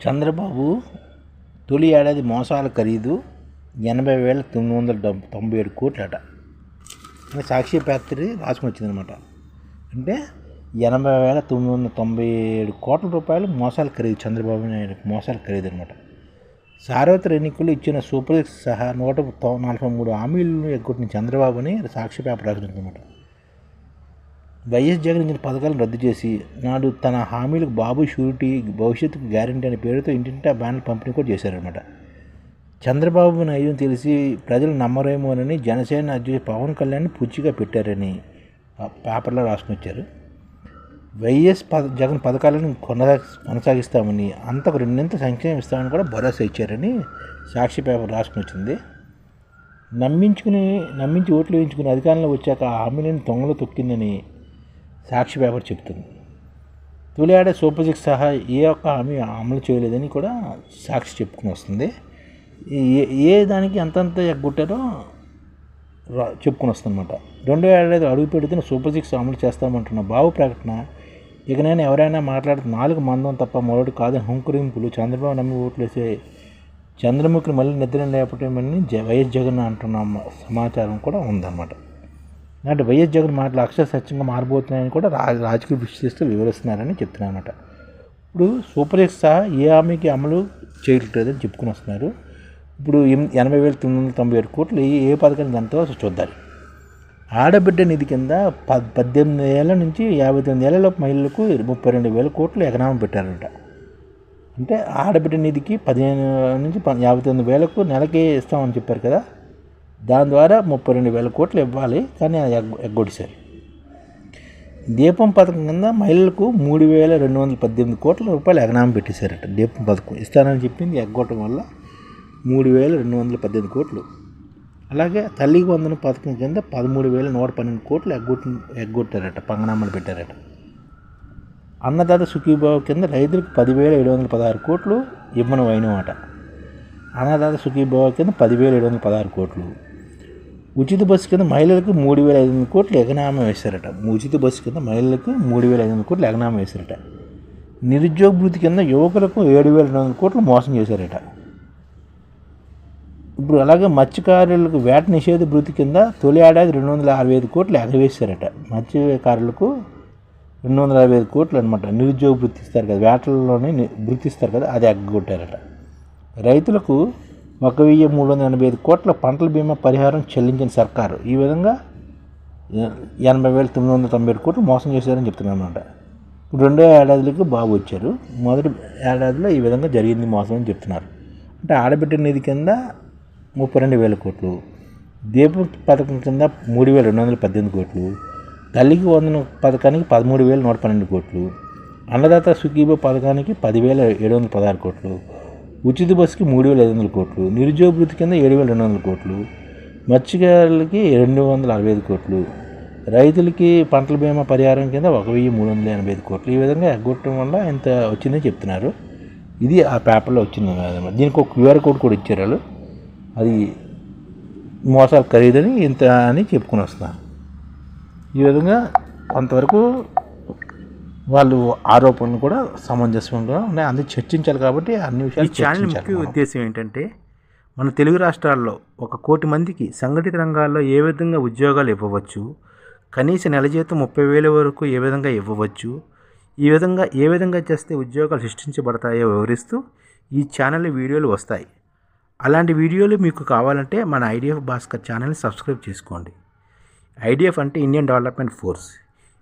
చంద్రబాబు తొలి ఏడాది మోసాల ఖరీదు ఎనభై వేల తొమ్మిది వందల తొంభై ఏడు కోట్లట సాక్షి పేపర్ రాసుకుని వచ్చిందనమాట. అంటే ఎనభై వేల తొమ్మిది వందల తొంభై ఏడు కోట్ల రూపాయలు మోసాల ఖరీదు చంద్రబాబు నాయుడు మోసాల ఖరీదు అనమాట సార్వత్రిక ఎన్నికలు ఇచ్చిన సూపర్ సహా నూట తొ- నలభై మూడు హామీలను ఎగ్గొట్టిన చంద్రబాబుని సాక్షి పేపర్ రాసినమాట వైఎస్ జగన్ ఇచ్చిన పథకాలను రద్దు చేసి నాడు తన హామీలకు బాబు షూరిటీ భవిష్యత్తుకు గ్యారంటీ అనే పేరుతో ఇంటింటా బ్యానర్ పంపిణీ కూడా చేశారనమాట చంద్రబాబు నాయుడు తెలిసి ప్రజలు నమ్మరేమోనని జనసేన అధ్యక్షుడు పవన్ కళ్యాణ్ పుచ్చిగా పెట్టారని పేపర్లో రాసుకుని వచ్చారు. వైఎస్ పద జగన్ పథకాలను కొనసా కొనసాగిస్తామని అంతకు రెండింత సంక్షేమం ఇస్తామని కూడా భరోసా ఇచ్చారని సాక్షి పేపర్ రాసుకుని వచ్చింది. నమ్మించుకుని నమ్మించి ఓట్లు వేయించుకుని అధికారంలో వచ్చాక ఆ హామీలను తొంగలు తొక్కిందని సాక్షి పేపర్ చెప్తుంది. తొలియాడే ఏడాది సూపర్ సిక్స్ సహా ఏ ఒక్క హామీ అమలు చేయలేదని కూడా సాక్షి చెప్పుకుని వస్తుంది. ఏ ఏ దానికి ఎంతంత ఎగ్గొట్టారో రా- చెప్పుకుని వస్తుందన్నమాట. రెండో ఏడాది అడుగు పెడితే సూపర్ సిక్స్ అమలు చేస్తామంటున్న బాబు ప్రకటన ఇకనైనా ఎవరైనా మాట్లాడితే నాలుగు మందం తప్ప మొదటి కాదని హుంకరింపులు చంద్రబాబు నమ్మి ఓట్లేసే చంద్రముఖిని మళ్ళీ నిద్ర లేపటమని జ వైఎస్ జగన్ అంటున్న సమాచారం కూడా ఉందన్నమాట. అంటే వైఎస్ జగన్ మాటలు అక్షర సత్యంగా మారిపోతున్నాయని కూడా రా రాజకీయ విశ్లేషిస్తూ వివరిస్తున్నారని చెప్తున్నారన్నమాట. ఇప్పుడు సూపర్ ఎక్స్ సహా ఏ హామీకి అమలు చేయట్లేదని చెప్పుకుని వస్తున్నారు. ఇప్పుడు ఎనభై వేల తొమ్మిది వందల తొంభై ఏడు కోట్లు ఏ- ఏ పథకానికి ఎంతో చూద్దాం ఆడబిడ్డ నిధి కింద ప పద్దెనిమిది ఏళ్ళ నుంచి యాభై తొమ్మిది ఏళ్ళలోపు మహిళలకు ముప్పై రెండు వేల కోట్లు ఎకనామం పెట్టారంట. అంటే ఆడబిడ్డ నిధికి పదిహేను నుంచి ప- యాభై తొమ్మిది వేలకు నెలకి ఇస్తామని చెప్పారు కదా. దాని ద్వారా ముప్పై రెండు వేల కోట్లు ఇవ్వాలి కానీ అది ఎగ్గొడిశారు. దీపం పథకం కింద మహిళలకు మూడు వేల రెండు వందల పద్దెనిమిది కోట్ల రూపాయలు ఎగనామం పెట్టేశారట. దీపం పథకం ఇస్తానని చెప్పింది ఎగ్గొట్టడం వల్ల మూడు వేల రెండు వందల పద్దెనిమిది కోట్లు. అలాగే తల్లికి వందన పథకం కింద పదమూడు వేల నూట పన్నెండు కోట్లు ఎగ్గొట్టి ఎగ్గొట్టారట పంగనామాలు పెట్టారట. అన్నదాత సుఖీభావ కింద రైతులకు పదివేల ఏడు వందల పదహారు కోట్లు ఇవ్వను అయినమాట అన్నదాత సుఖీభావ కింద పదివేల ఏడు వందల పదహారు కోట్లు. ఉచిత బస్సు కింద మహిళలకు మూడు వేల ఐదు వందల కోట్లు ఎగనామా వేశారట. ఉచిత బస్సు కింద మహిళలకు మూడు వేల ఐదు వందల కోట్లు ఎగనామం వేశారట. నిరుద్యోగ భృతి కింద యువకులకు ఏడు వేల రెండు వందల కోట్లు మోసం చేశారట. ఇప్పుడు అలాగే మత్స్యకారులకు వేట నిషేధ భృతి కింద తొలి ఏడాది రెండు వందల అరవై ఐదు కోట్లు ఎగవేశారట. మత్స్యకారులకు రెండు వందల అరవై ఐదు కోట్లు అనమాట నిరుద్యోగ భృతి కదా వేటల్లోనే ని- కదా అది ఎగ్గొట్టారట. రైతులకు ఒక వెయ్యి మూడు వందల ఎనభై ఐదు కోట్ల పంటల బీమా పరిహారం చెల్లించిన సర్కారు. ఈ విధంగా ఎనభై వేల తొమ్మిది వందల తొంభై ఏడు కోట్లు మోసం చేశారని చెప్తున్నాను అనమాట ఇప్పుడు రెండో ఏడాదికి బాబు వచ్చారు. మొదటి ఏడాదిలో ఈ విధంగా జరిగింది మోసం అని చెప్తున్నారు. అంటే ఆడబిడ్డ నిధి కింద ముప్పై రెండు వేల కోట్లు దీపం పథకం కింద మూడు వేల రెండు వందల పద్దెనిమిది కోట్లు తల్లికి వందన పథకానికి పదమూడు వేల నూట పన్నెండు కోట్లు అన్నదాత సుఖీభ పథకానికి పదివేల ఏడు వందల పదహారు కోట్లు ఉచిత బస్సుకి మూడు వేల ఐదు వందల కోట్లు నిరుద్యోగ వృత్తి కింద ఏడు వేల రెండు వందల కోట్లు మత్స్యకారులకి రెండు వందల అరవై ఐదు కోట్లు రైతులకి పంటల బీమా పరిహారం కింద ఒక వెయ్యి మూడు వందల ఎనభై ఐదు కోట్లు. ఈ విధంగా ఎగ్గొట్టడం వల్ల ఇంత వచ్చిందని చెప్తున్నారు. ఇది ఆ పేపర్లో వచ్చింది దీనికి ఒక క్యూఆర్ కోడ్ కూడా ఇచ్చారు వాళ్ళు. అది మోసాలు ఖరీదని ఇంత అని చెప్పుకుని వస్తున్నారు. ఈ విధంగా కొంతవరకు వాళ్ళు ఆరోపణలు కూడా సమంజసంగా ఉన్నాయి. అందరూ చర్చించాలి కాబట్టి అన్ని ఈ విషయాలు ఛానల్ ముఖ్య. ఉద్దేశం ఏంటంటే మన తెలుగు రాష్ట్రాల్లో ఒక కోటి మందికి సంఘటిత రంగాల్లో ఏ విధంగా ఉద్యోగాలు ఇవ్వవచ్చు కనీస నెల జీతం ముప్పై వేల వరకు ఏ విధంగా ఇవ్వవచ్చు ఈ విధంగా ఏ విధంగా చేస్తే ఉద్యోగాలు సృష్టించబడతాయో వివరిస్తూ ఈ ఛానల్ వీడియోలు వస్తాయి. అలాంటి వీడియోలు మీకు కావాలంటే మన ఐడిఎఫ్ భాస్కర్ ఛానల్ని సబ్స్క్రైబ్ చేసుకోండి. ఐడిఎఫ్ అంటే ఇండియన్ డెవలప్మెంట్ ఫోర్స్